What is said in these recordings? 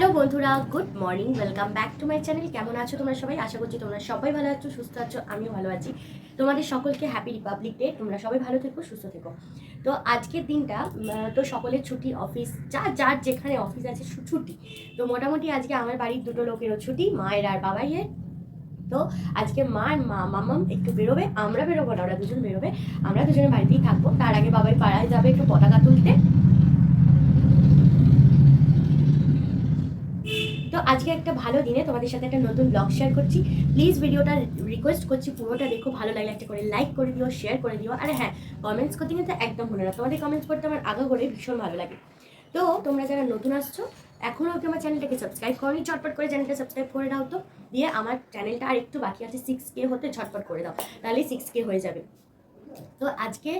Hello বন্ধুরা, good morning, welcome back to my channel. কেমন আছো তোমরা সবাই? আশা করছি তোমরা সবাই ভালো আছো, সুস্থ আছো, আমিও ভালো আছি। তোমাদের সকলকে হ্যাপি রিপাবলিক ডে তোমরা সবাই ভালো থেকো, সুস্থ থেকো। তো আজকের দিনটা তো সকলের ছুটি, অফিস যার যার যেখানে অফিস আছে ছুটি। তো মোটামুটি আজকে আমার বাড়ির দুটো লোকেরও ছুটি, মায়ের আর বাবাইয়ের। তো আজকে মা মা, মামাম একটু বেরোবে, আমরা বেরোবো না, ওরা দুজন বেরোবে। আমরা দুজনে বাড়িতেই থাকব। তার আগে বাবাই পাড়ায় যাবে একটু পতাকা তুলতে। তো আজকে একটা ভালো দিনে তোমাদের সাথে একটা নতুন ব্লগ শেয়ার করছি। প্লিজ ভিডিওটা রিকোয়েস্ট করছি, পুরোটা দেখো, ভালো লাগলে একটা করে লাইক করে দিও শেয়ার করে দিও। আর হ্যাঁ কমেন্টস করতে কিন্তু একদম ভুলো না। তোমাদের কমেন্টস করতে আমার আগা করে ভীষণ ভালো লাগে। তো তোমরা যারা নতুন আসছো এখনও অব্দি আমার চ্যানেলটাকে সাবস্ক্রাইব করনি চটপট করে চ্যানেলটা সাবস্ক্রাইব করে দাও তো। দিয়ে আমার চ্যানেলটা আর একটু বাকি আছে সিক্স কে হতে ঝটপট করে দাও তাহলে সিক্স কে হয়ে যাবে। তো আজকে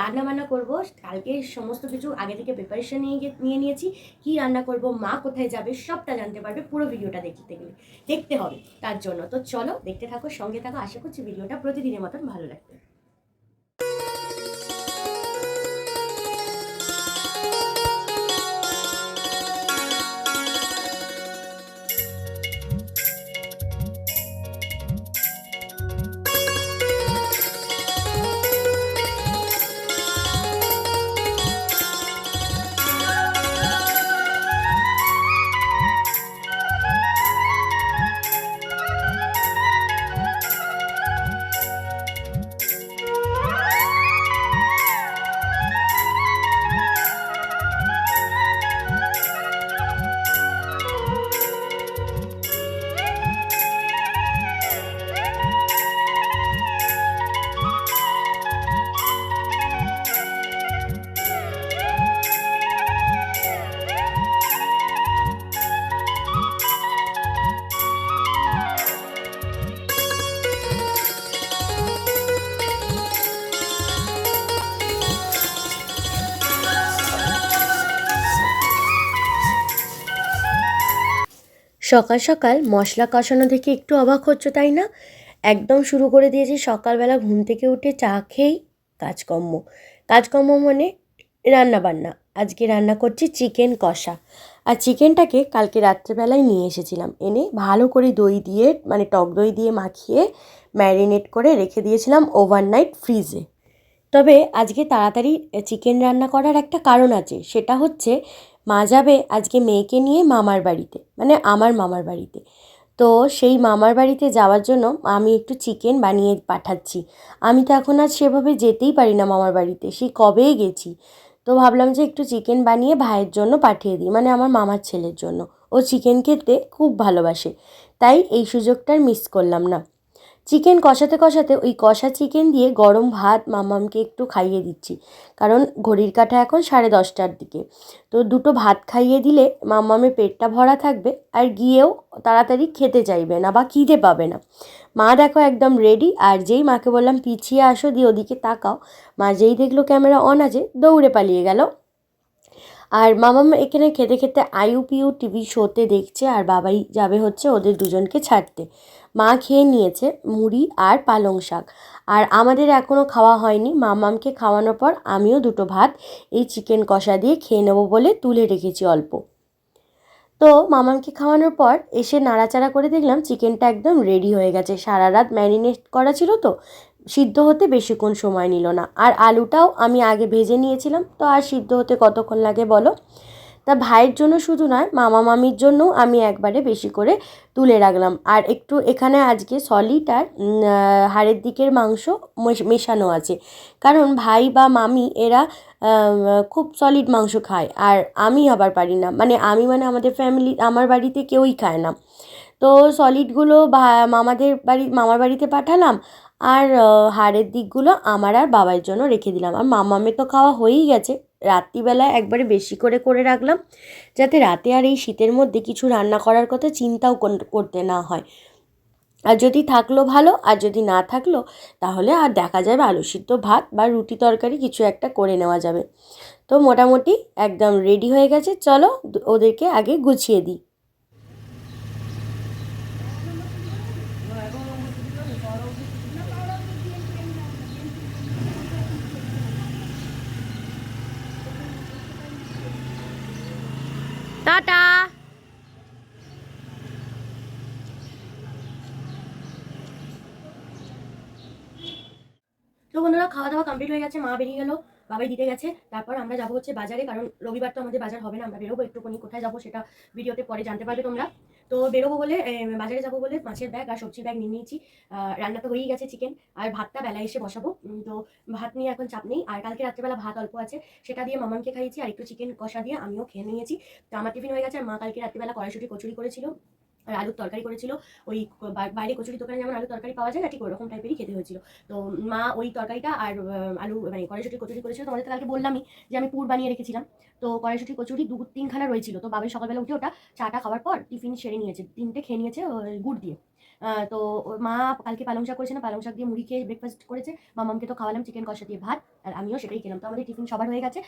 রান্না বান্না করব। কালকে সমস্ত কিছু আগে থেকে প্রিপারেশন নিয়ে নিয়ে নিয়েছি। কি রান্না করব, মা কোথায় যাবে, সবটা জানতে পারবে পুরো ভিডিওটা দেখতে গেলে দেখতে হবে তার জন্য। তো চলো দেখতে থাকো, সঙ্গে থাকো। আশা করছি ভিডিওটা প্রতিদিনের মতন ভালো লাগবে। সকাল সকাল মশলা কষানো দেখে একটু অবাক হচ্ছ, তাই না? একদম শুরু করে দিয়েছি সকালবেলা ঘুম থেকে উঠে চা খেয়েই কাজকর্ম। কাজকর্ম মানে রান্না বান্না আজকে রান্না করছি চিকেন কষা। আর চিকেনটাকে কালকে রাত্রেবেলায় নিয়ে এসেছিলাম। এনে ভালো করে দই দিয়ে মানে টক দই দিয়ে মাখিয়ে ম্যারিনেট করে রেখে দিয়েছিলাম ওভারনাইট ফ্রিজে। তবে আজকে তাড়াতাড়ি চিকেন রান্না করার একটা কারণ আছে। সেটা হচ্ছে মা যাবে আজকে মেয়েকে নিয়ে মামার বাড়িতে মানে আমার মামার বাড়িতে। তো সেই মামার বাড়িতে যাওয়ার জন্য আমি একটু চিকেন বানিয়ে পাঠাচ্ছি। আমি তো এখন আর সেভাবে যেতেই পারি না মামার বাড়িতে সেই কবেই গেছি? তো ভাবলাম যে একটু চিকেন বানিয়ে ভাইয়ের জন্য পাঠিয়ে দিই মানে আমার মামার ছেলের জন্য। ও চিকেন খেতে খুব ভালোবাসে, তাই এই সুযোগটার মিস করলাম না। চিকেন কষাতে কষাতে ওই কষা চিকেন দিয়ে গরম ভাত মামামকে একটু খাইয়ে দিচ্ছি। কারণ ঘড়ির কাঁটা এখন সাড়ে দশটার দিকে। তো দুটো ভাত খাইয়ে দিলে মামামের পেটটা ভরা থাকবে আর গিয়েও তাড়াতাড়ি খেতে চাইবে না বা খিদে পাবে না। মা দেখো একদম রেডি আর যেই মাকে বললাম, পিছিয়ে আসো, দিয়ে ওদিকে তাকাও। মা যেই দেখল ক্যামেরা অন আছে, দৌড়ে পালিয়ে গেল। আর মামাম এখানে খেতে খেতে আইউ পিউ টিভি শোতে দেখছে আর বাবাই যাবে হচ্ছে ওদের দুজনকে ছাড়তে। মা খেয়ে নিয়েছে মুড়ি আর পালং শাক। আর আমাদের এখনও খাওয়া হয়নি। মামামকে খাওয়ানোর পর আমিও দুটো ভাত, এই চিকেন কষা দিয়ে খেয়ে নেব বলে তুলে রেখেছি অল্প। তো মামামকে খাওয়ানোর পর এসে নাড়াচাড়া করে দেখলাম চিকেনটা একদম রেডি হয়ে গেছে। সারা রাত ম্যারিনেট করা ছিল তো সিদ্ধ হতে বেশিক্ষণ সময় নিল না। আর আলুটাও আমি আগে ভেজে নিয়েছিলাম, তো আর সিদ্ধ হতে কতক্ষণ লাগে বলো? তা ভাইয়ের জন্য শুধু নয়, মামা মামির জন্যও আমি একবারে বেশি করে তুলে রাখলাম। আর একটু এখানে আজকে সলিড আর হাড়ের দিকের মাংস মেশ- মেশানো আছে। কারণ ভাই বা মামি এরা খুব সলিড মাংস খায়, আর আমি আবার পারি না। মানে আমি মানে আমাদের ফ্যামিলি আমার বাড়িতে কেউই খায় না। তো সলিডগুলো মামাদের বাড়ি, মামার বাড়িতে পাঠালাম আর হাড়ের দিকগুলো আমার আর বাবার জন্য রেখে দিলাম। আর মামামের তো খাওয়া হয়েই গেছে। রাত্রিবেলায় একবারে বেশি করে করে রাখলাম, যাতে রাতে আর এই শীতের মধ্যে কিছু রান্না করার কথা চিন্তাও করতে না হয়। আর যদি থাকল ভালো, আর যদি না থাকল, তাহলে আর দেখা যাবে আলু সিদ্ধ ভাত বা রুটি তরকারি কিছু একটা করে নেওয়া যাবে। তো মোটামুটি একদম রেডি হয়ে গেছে। চলো, ওদেরকে আগে গুছিয়ে দিই। টাটা তো বন্ধুরা খাওয়া দাওয়া কমপ্লিট হয়ে গেছে, মা বেরিয়ে গেল, বাবাই দিতে গেছে। তারপর আমরা যাব হচ্ছে বাজারে, কারণ রবিবার তো আমাদের বাজার হবে না, আমরা বেরোবো একটুখানি, কোথায় যাব সেটা ভিডিওতে পরে জানতে পারবে তোমরা। তো বেরোবো বলে বাজারে যাব বলে মাছের ব্যাগ আর সবজির ব্যাগ নিয়ে নিয়েছি। রান্না তো হয়েই গেছে চিকেন আর ভাতটা বেলা এসে বসাবো। তো ভাত নিয়ে এখন চাপ নেই। আর কালকে রাত্রেবেলা ভাত অল্প আছে, সেটা দিয়ে মামাকে খাইয়েছি। আর একটু চিকেন কষা দিয়ে আমিও খেয়ে নিয়েছি। তো আমার টিফিন হয়ে গেছে আর মা কালকে রাত্রিবেলা কড়াইশুটি কচুরি করেছিল। আর আলুর তরকারি করেছিল। ওই বাইরে কচুরি দোকানে যেমন আলুর তরকারি পাওয়া যায় না, ঠিক ওরকম টাইপেরই খেতে হয়েছিল। তো মা ওই তরকারিটা আর আলু মানে কড়াইশুটি কচুরি করেছিল। তোমাদের তো কালকে বললামই যে আমি পুর বানিয়ে রেখেছিলাম। তো কড়াইশুটি কচুরি দু তিনখানা রয়েছিল। তো বাবাই সকালবেলা উঠে ওটা চাটা খাওয়ার পর টিফিন সেরে নিয়েছে। তিনটে খেয়ে নিয়েছে গুড় দিয়ে। তো মা কালকে পালং শাক করেছে না, পালং শাক দিয়ে মুড়ি খেয়ে ব্রেকফাস্ট করেছে। মামামকে তো খাওয়ালাম চিকেন কষা দিয়ে ভাত, আর আমিও সেটাই খেলাম। তো আমাদের টিফিন সবার হয়ে গেছে।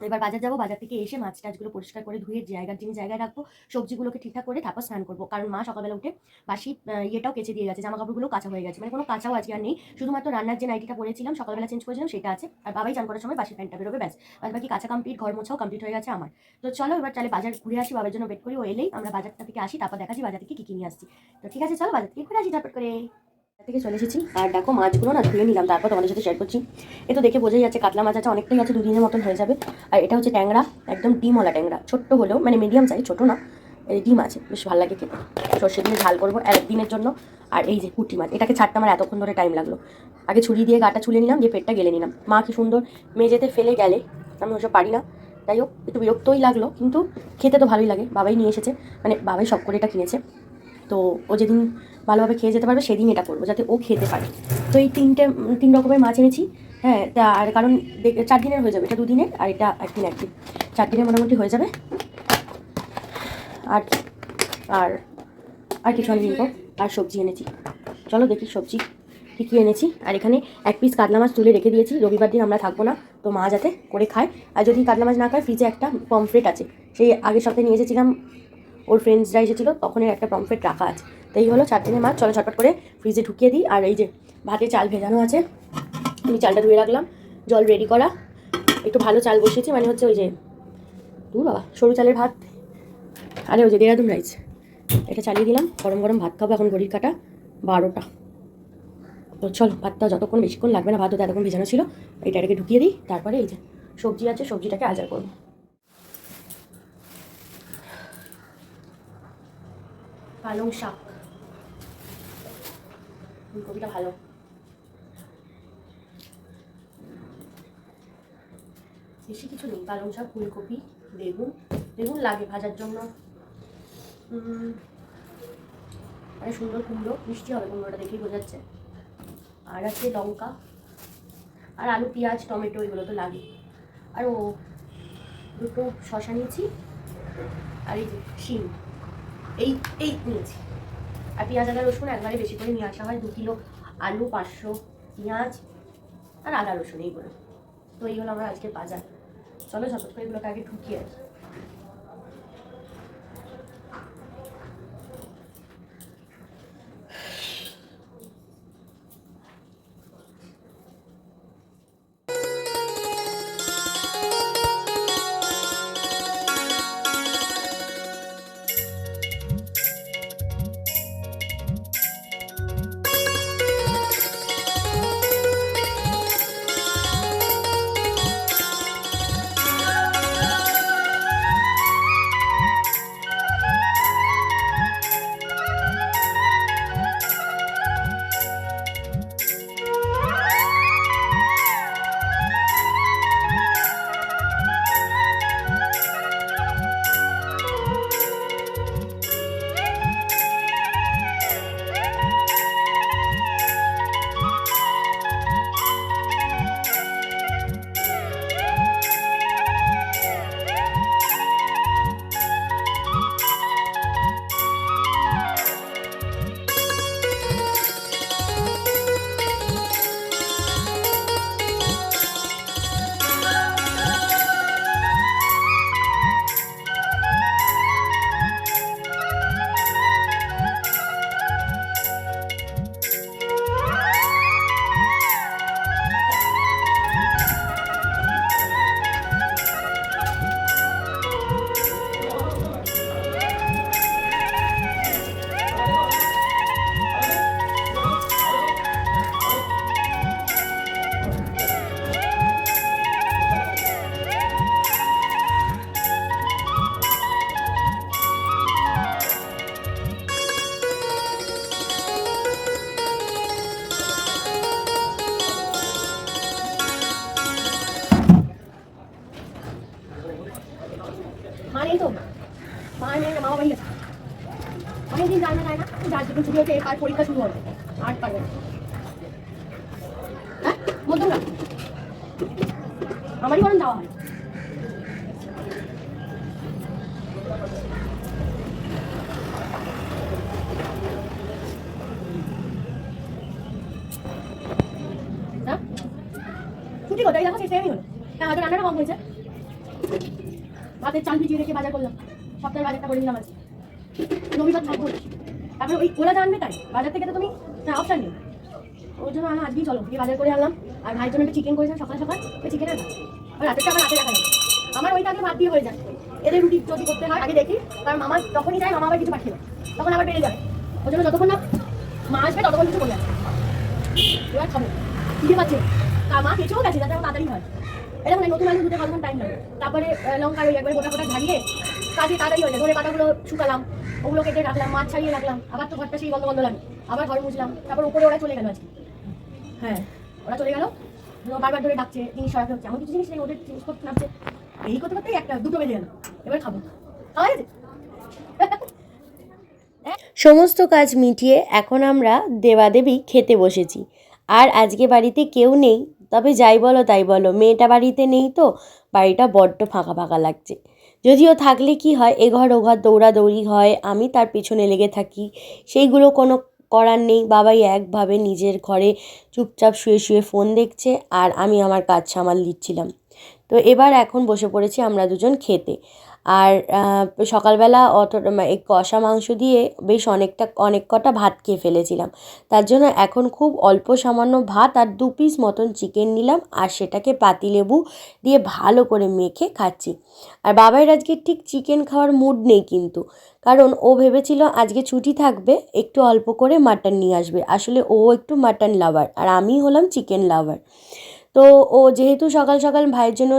এবার বাজার যাব, বাজার থেকে এসে মাছ টাছগুলো পরিষ্কার করে ধুয়ে জায়গার জিনিস জায়গায় রাখব, সবজিগুলোকে ঠিকঠাক করে তারপর স্নান করব। কারণ মা সকালবেলা উঠে বাসি ইয়েটাও কেচে দিয়ে গেছে জামা কাপড়গুলো কাঁচা হয়ে গেছে। মানে কোনো কাঁচাও আজকে আর নেই। শুধুমাত্র রান্নার যে নাইটিটা পরেছিলাম, সকালবেলা চেঞ্জ করেছিলাম, সেটা আছে। আর বাবাই চান করার সময় বাসি প্যান্টটা বেরোবে, ব্যাস। আর বাকি কাঁচা কমপ্লিট ঘর মোছাও কমপ্লিট হয়ে গেছে আমার। তো চলো এবার তাহলে বাজার ঘুরে আসি, বাবার জন্য ওয়েট করি, ও এলেই আমরা বাজারটা থেকে আসি, তারপর দেখাচ্ছি বাজার থেকে কী কী নিয়ে আসছি। তো ঠিক আছে, চলো বাজার থেকে ঘুরে আসি ঝটপট করে। থেকে চলে এসেছি। আর দেখো মাছগুলো না ধুয়ে নিলাম, তারপর তোমাদের সাথে শেয়ার করছি। এ তো দেখে বোঝাই যাচ্ছে, কাতলা মাছ আছে, অনেকটাই আছে, দুদিনের মতন হয়ে যাবে। আর এটা হচ্ছে ট্যাংরা, একদম ডিমওয়ালা ট্যাংরা। ছোট্ট হলেও মানে মিডিয়াম সাইজ ছোটো না, এই ডিম আছে, বেশ ভালো লাগে খেতে। সর্ষে দিয়ে ঝাল করব একদিনের জন্য। আর এই যে পুঁটি মাছ, এটাকে ছাড়তে আমার এতক্ষণ ধরে টাইম লাগল। আগে ছুরি দিয়ে গাটা ছুলে নিলাম, দিয়ে পেটটা গেলে নিলাম। মা কি সুন্দর মেঝেতে ফেলে গেলে, আমি ওসব পারি না। যাই হোক, একটু বিরক্তই লাগল, কিন্তু খেতে তো ভালোই লাগে, বাবাই নিয়ে এসেছে। মানে বাবাই সব করে এটা কিনেছে। তো ও যেদিন ভালোভাবে খেয়ে যেতে পারবে, সেদিন এটা করব, যাতে ও খেতে পারে। তো এই তিনটে, তিন রকমের মাছ এনেছি হ্যাঁ তা আর কারণ চার দিনের হয়ে যাবে, এটা দুদিনের আর এটা একদিন একদিন চার দিনের মোটামুটি হয়ে যাবে। আর আর আর কিছু আমি আর সবজি এনেছি। চলো দেখি সবজি কী কী এনেছি। আর এখানে এক পিস কাতলা মাছ তুলে রেখে দিয়েছি, রবিবার দিন আমরা থাকব না, তো মা যাতে করে খায়। আর যদি কাতলা মাছ না খায় ফ্রিজে একটা পমফ্রেট আছে, সেই আগের সপ্তাহে নিয়ে এসেছিলাম, ওর ফ্রেন্ডসরা এসেছিল, তখনের একটা পমফ্রেট রাখা আছে। তো এই হলো চার দিনের মাছ। চলো ঝটপট করে ফ্রিজে ঢুকিয়ে দিই। আর এই যে ভাতে চাল ভেজানো আছে, আমি চালটা ধুয়ে রাখলাম। জল রেডি করা। একটু ভালো চাল বসিয়েছি মানে হচ্ছে ওই যে দু বাবা, সরু চালের ভাত। আরে ওই যে দেরাদুন রাইস এটা চালিয়ে দিলাম। গরম গরম ভাত খাব এখন ঘড়ির কাটা বারোটা। তো চলো, ভাতটা যতক্ষণ বেশিক্ষণ লাগবে না, ভাত তো এতক্ষণ ভেজানো ছিল। এটা এটাকে ঢুকিয়ে দিই। তারপরে এই যে সবজি আছে, সবজিটাকে আজার করব। পালং শাক। ফুলকপিটা ভালো। বেশি কিছু নেই। পালং শাক, ফুলকপি, বেগুন। বেগুন লাগে ভাজার জন্য। আরে সুন্দর কুমড়ো। মিষ্টি হবে কুমড়োটা দেখেই বোঝা যাচ্ছে। আর আছে লঙ্কা। আর আলু, পেঁয়াজ, টমেটো এগুলো তো লাগে। আর ও, দুটো শশা নিয়েছি। আর এই যে শিম। এই এই নিয়েছি। আর পেঁয়াজ, আদা, রসুন একবারে বেশি করে নিয়ে আসা হয়। দু কিলো আলু, পাঁচশো পেঁয়াজ আর আদা, রসুন এইগুলো তো এই হলো আমার আজকের বাজার। চলো ঝটপট করে এগুলোকে আগে ঢুকিয়ে রাখি না যার ছুটি হচ্ছে এর পরীক্ষা শুরু হবে। আর পারবে না হ্যাঁ মধ্যমগ্রাম আমারই বরং যাওয়া হয়। হ্যাঁ? ছুটি কোথায়? দেখো, সেই হলো। হ্যাঁ হয়েছে। রাতের চাল ভিজিয়ে রেখে বাজার করলাম। সপ্তাহের বাজারটা করে নিলাম আজকে। রবিবার থাকব। তারপরে ওই ওরা জানবে তাই, বাজার থেকে তো তুমি হ্যাঁ অপশান নেই ওর জন্য আমি আজকেই চলো, গিয়ে বাজার করে আনলাম। আর ভাইয়ের জন্য একটা চিকেন করেছিলাম, সকাল সকাল, ওই চিকেনের ভাত আর রাতেরটা আমার রাতে রাখা আমার ওইটা আগে ভাত দিয়ে হয়ে যায়। এদের রুটি যদি করতে হয়, আগে দেখি। কারণ মামা যখনই যায় মামা আবার কিছু পাঠিয়ে দেয়। তখন আবার বেড়ে যাবে। ওই জন্য যতক্ষণ না মা আসবে, ততক্ষণ কিছু করবে এবার খাব। খিদে পাচ্ছে। মা কেঁচেও গেছে, যাতে আমার তাড়াতাড়ি হয়। এটা মানে নতুন আলু দুটো টাইম লাগে। তারপরে লঙ্কা ওই একবার গোটা গোটা ঝাড়িয়ে, কাজে তাড়াতাড়ি হয়ে যায়। ধরে পাতাগুলো শুকালাম। ওগুলো কেটে রাখলাম, মাছ ছাড়িয়ে রাখলাম, আবার তো ঘরটা সেই বন্ধ বন্ধ লাগে আবার ঘর মুছলাম, তারপর উপরে ওরা চলে গেল আজকে। হ্যাঁ ওরা চলে গেল বারবার ধরে ডাকছে, জিনিস সরাতে হচ্ছে, এমন কিছু জিনিস নেই, ওদের জিনিসপত্র নামছে। এই করতে করতেই একটা, দুটো বেজে গেল, এবার খাব। খাওয়া গেছে? সমস্ত কাজ মিটিয়ে এখন আমরা দেবাদেবী খেতে বসেছি। আর আজকে বাড়িতে কেউ নেই, তবে যাই বলো তাই বলো, মেয়েটা বাড়িতে নেই তো, বাড়িটা বড্ড ফাঁকা ফাঁকা লাগছে। যদিও থাকলে কি হয় এঘর ওঘর দৌড়াদৌড়ি হয়, আমি তার পিছনে লেগে থাকি। সেইগুলো কোনো করার নেই, বাবাই একভাবে নিজের ঘরে চুপচাপ শুয়ে শুয়ে ফোন দেখছে আর আমি আমার কাজ সামাল দিচ্ছিলাম। তো এবার এখন বসে পড়েছি আমরা দুজন খেতে। আর সকালবেলা অত এই কষা মাংস দিয়ে বেশ অনেকটা, অনেক কটা ভাত খেয়ে ফেলেছিলাম। তার জন্য এখন খুব অল্প সামান্য ভাত আর দু পিস মতন চিকেন নিলাম আর সেটাকে পাতিলেবু দিয়ে ভালো করে মেখে খাচ্ছি। আর বাবার আজকে ঠিক চিকেন খাওয়ার মুড নেই কিন্তু, কারণ ও ভেবেছিল আজকে ছুটি থাকবে, একটু অল্প করে মাটন নিয়ে আসবে। আসলে ও একটু মাটন লাভার আর আমি হলাম চিকেন লাভার তো ও যেহেতু সকাল সকাল ভাইয়ের জন্য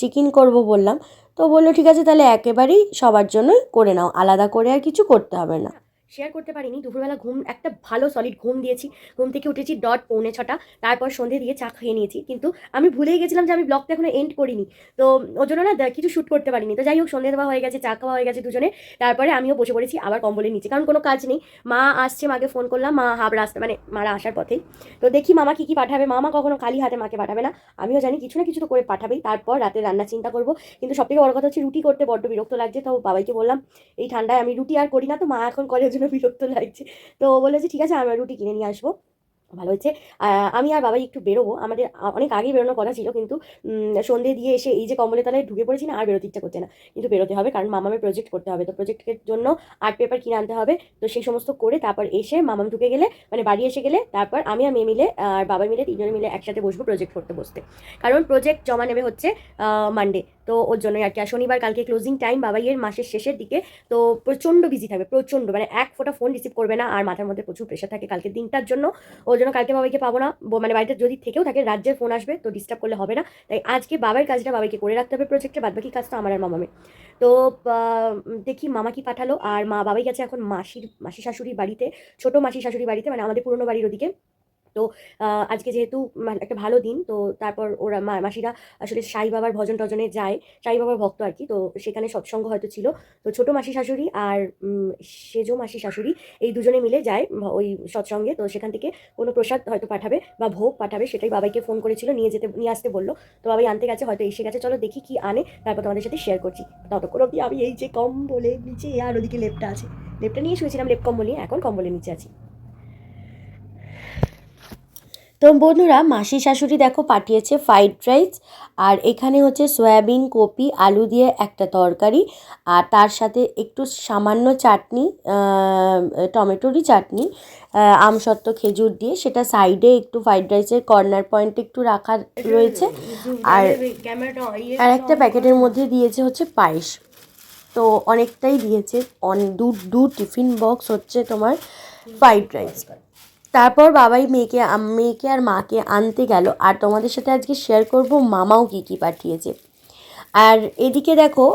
চিকেন করব বললাম তো বলল, ঠিক আছে, তাহলে একেবারেই সবার জন্যই করে নাও, আলাদা করে আর কিছু করতে হবে না। শেয়ার করতে পারিনি। দুপুরবেলা ঘুম, একটা ভালো সলিড ঘুম দিয়েছি। ঘুম থেকে উঠেছি ডট পৌনে ছটা। তারপর সন্ধে দিয়ে চা খেয়ে নিয়েছি। কিন্তু আমি ভুলেই গেছিলাম যে আমি ব্লগটা এখনও এন্ড করিনি। তো ওর জন্য না কিছু শ্যুট করতে পারিনি। তো যাই হোক, সন্ধে দেওয়া হয়ে গেছে, চা খাওয়া হয়ে গেছে দুজনে। তারপরে আমিও বসে পড়েছি আবার কম্বলের নিচে। কারণ কোনো কাজ নেই। মা আসছে, মাকে ফোন করলাম। মা হাফ রাস্তা মানে মারা আসার পথেই। তো দেখি মামা কী কী পাঠাবে। মামা কখনো খালি হাতে মাকে পাঠাবে না। আমিও জানি কিছু না কিছু তো করে পাঠাবেই। তারপর রাতে রান্না চিন্তা করব। কিন্তু সবথেকে বড় কথা হচ্ছে রুটি করতে বড্ড বিরক্ত লাগছে। তো বাবাইকে বললাম, এই ঠান্ডায় আমি রুটি আর করি না। তো মা এখন ওর জন্য বিরক্ত লাগছে। তো ও বলেছে ঠিক আছে আমরা রুটি কিনে নিয়ে আসব। ভালো হচ্ছে আমি আর বাবাই একটু বেরোবো। আমাদের অনেক আগেই বেরোনোর কথা ছিল কিন্তু সন্ধে দিয়ে এসে এই যে কম্বলের তলায় ঢুকে পড়েছি না, আর বেরোতে ইচ্ছা করছে না। কিন্তু বেরোতে হবে কারণ মামামের প্রজেক্ট করতে হবে। তো প্রজেক্টের জন্য আর্ট পেপার কিনে আনতে হবে। তো সেই সমস্ত করে তারপর এসে মামাম ঢুকে গেলে মানে বাড়ি এসে গেলে তারপর আমি আর মেয়ে মিলে, আর বাবা মিলে তিনজনে মিলে একসাথে বসবো প্রজেক্ট করতে বসতে। কারণ প্রজেক্ট জমা নেবে হচ্ছে মানডে তো ওর জন্যই আর কি। আর শনিবার কালকে ক্লোজিং টাইম বাবাইয়ের মাসের শেষের দিকে। তো প্রচণ্ড বিজি থাকবে, প্রচণ্ড। মানে এক ফোঁটা ফোন রিসিভ করবে না, আর মাথার মধ্যে প্রচুর প্রেশার থাকে কালকে দিনটার জন্য। ওর জন্য কালকে বাবাইকে পাবো না। মানে বাড়িতে যদি থেকেও থাকে, রাজ্যের ফোন আসবে, তো ডিস্টার্ব করলে হবে না। তাই আজকে বাবার কাজটা বাবাইকে করে রাখতে হবে প্রজেক্টে বাদবাকি কাজটা আমার আর মামামের। তো দেখি মামা কি পাঠালো। আর মা বাবাই গেছে এখন মাসির মাসি শাশুড়ির বাড়িতে, ছোট মাসি শাশুড়ি বাড়িতে মানে আমাদের পুরনো বাড়ির ওদিকে। তো আজকে যেহেতু একটা ভালো দিন, তো তারপর ওরা মাসিরা আসলে সাই বাবার ভজন টজনে যায়, সাই বাবার ভক্ত আর কি, তো সেখানে সৎসঙ্গ হয়তো ছিল। তো ছোট মাসি শাশুড়ি আর সেজো মাসি শাশুড়ি এই দুজনে মিলে যায় ওই সৎসঙ্গে। তো সেখান থেকে কোনো প্রসাদ হয়তো পাঠাবে বা ভোগ পাঠাবে সেটাই বাবাইকে ফোন করেছিল, নিয়ে যেতে, নিয়ে আসতে বলল। তো বাবাই আনতে গেছে, হয়তো এসে গেছে, চলো দেখি কি আনে। তারপর তোমাদের সাথে শেয়ার করছি। ততক্ষণ অবধি আমি এই যে কম্বলে নিচে আর ওদিকে লেপটা আছে। লেপটা নিয়ে শুয়েছিলাম লেপ কম্বল নিয়ে, এখন কম্বলের নিচে আছি। তো বন্ধুরা, মাসি শাশুড়ি দেখো পাঠিয়েছে ফ্রাইড রাইস আর এখানে হচ্ছে সয়াবিন, কপি, আলু দিয়ে একটা তরকারি, আর তার সাথে একটু সামান্য চাটনি টমেটোরই চাটনি আমসত্ত্ব, খেজুর দিয়ে, সেটা সাইডে একটু ফ্রাইড রাইসের কর্নার পয়েন্টে একটু রাখা রয়েছে। আর আর একটা প্যাকেটের মধ্যে দিয়েছে হচ্ছে পায়েস। তো অনেকটাই দিয়েছে, অন দু দু টিফিন বক্স হচ্ছে তোমার ফ্রাইড রাইস তারপর বাবাই মেয়েকে মেয়েকে আর মাকে আনতে গেল। আর তোমাদের সাথে আজকে শেয়ার করব মামাও কী কী পাঠিয়েছে। আর এদিকে দেখো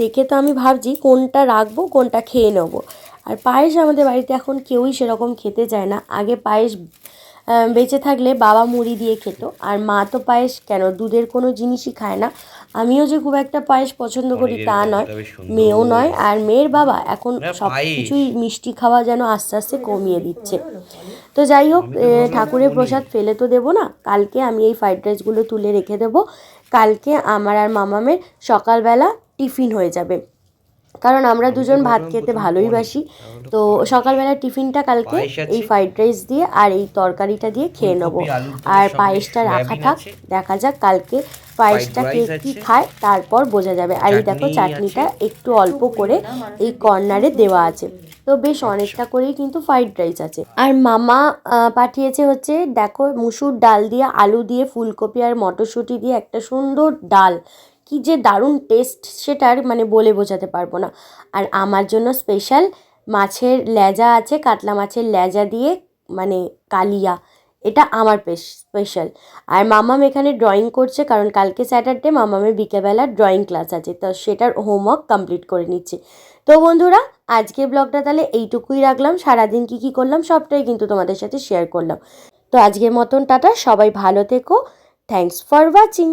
দেখে তো আমি ভাবছি কোনটা রাখব, কোনটা খেয়ে নেব। আর পায়েস আমাদের বাড়িতে এখন কেউই সেরকম খেতে চায় না। আগে পায়েস বেঁচে থাকলে বাবা মুড়ি দিয়ে খেত। আর মা তো পায়েস কেন? দুধের কোনো জিনিসই খায় না। আমিও যে খুব একটা পায়েস পছন্দ করি তা নয়। মেয়েও নয়। আর মেয়ের বাবা এখন সব কিছুই মিষ্টি খাওয়া যেন আস্তে আস্তে কমিয়ে দিচ্ছে। তো যাই হোক ঠাকুরের প্রসাদ ফেলে তো দেবো না। কালকে আমি এই ফ্রাইড রাইসগুলো তুলে রেখে দেবো। কালকে আমার আর মামামের সকালবেলা টিফিন হয়ে যাবে। কারণ আমরা দুজন ভাত খেতে ভালোই বাসি। তো সকালবেলা টিফিনটা কালকে এই ফ্রাইড রাইস দিয়ে আর এই তরকারিটা দিয়ে খেয়ে নেব। আর পায়েসটা রাখা থাক দেখা যাক কালকে পায়েসটা কে কী খায় তারপর বোঝা যাবে। আর এই দেখো চাটনিটা একটু অল্প করে এই কর্নারে দেওয়া আছে। তো বেশ অনেকটা করেই কিন্তু ফ্রাইড রাইস আছে। আর মামা পাঠিয়েছে হচ্ছে দেখো মুসুর ডাল দিয়ে আলু দিয়ে ফুলকপি আর মটরশুঁটি দিয়ে একটা সুন্দর ডাল। কি যে দারুণ টেস্ট সেটার মানে বলে বোঝাতে পারব না। আর আমার জন্য স্পেশাল মাছের লেজা আছে, কাতলা মাছের লেজা দিয়ে মানে কালিয়া, এটা আমার স্পেশাল আর মামাম এখানে ড্রয়িং করছে কারণ কালকে স্যাটারডে মামামের বিকেলবেলা ড্রয়িং ক্লাস আছে, তো সেটার হোমওয়ার্ক কমপ্লিট করে নিচ্ছে। তো বন্ধুরা, আজকের ব্লগটা তাহলে এইটুকুই রাখলাম। সারাদিন কি কি করলাম সবটাই কিন্তু তোমাদের সাথে শেয়ার করলাম। তো আজকের মতন টাটা, সবাই ভালো থেকো। Thanks for watching